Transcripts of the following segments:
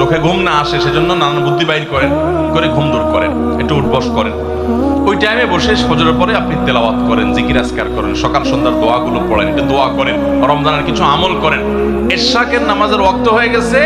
চোখে ঘুম না আসে, সেজন্য নানান বুদ্ধি বাইর করেন, করে ঘুম দূর করেন, একটু উঠবস করেন। ওই টাইমে বসে ফজরের পরে আপনি তেলাওয়াত করেন, জিকির আজকার করেন, সকাল সন্ধ্যার দোয়াগুলো পড়েন, একটু দোয়া করেন, রমজানের কিছু আমল করেন। এরশাকের নামাজের ওয়াক্ত হয়ে গেছে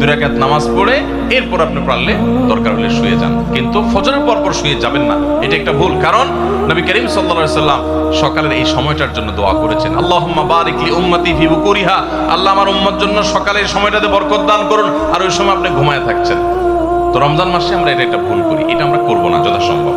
দুরাকাত নামাজ পড়ে, এরপর আপনি পারলে দরকার হলে শুয়ে যান। কিন্তু ফজরের পর শুয়ে যাবেন না। এটা একটা ভুল। কারণ নবী করিম সাল্লা সাল্লাম সকালের এই সময়টার জন্য দোয়া করেছেন। আল্লাহ বারিকলি উম্মাতি ভিবু করিহা আল্লাহ আমার উম্মার জন্য সকালের সময়টাতে বরকত দান করুন আর ওই সময় আপনি ঘুমায় থাকছেন। তো রমজান মাসে আমরা এটা একটা ভুল করি। এটা আমরা করব না যথাসময়ে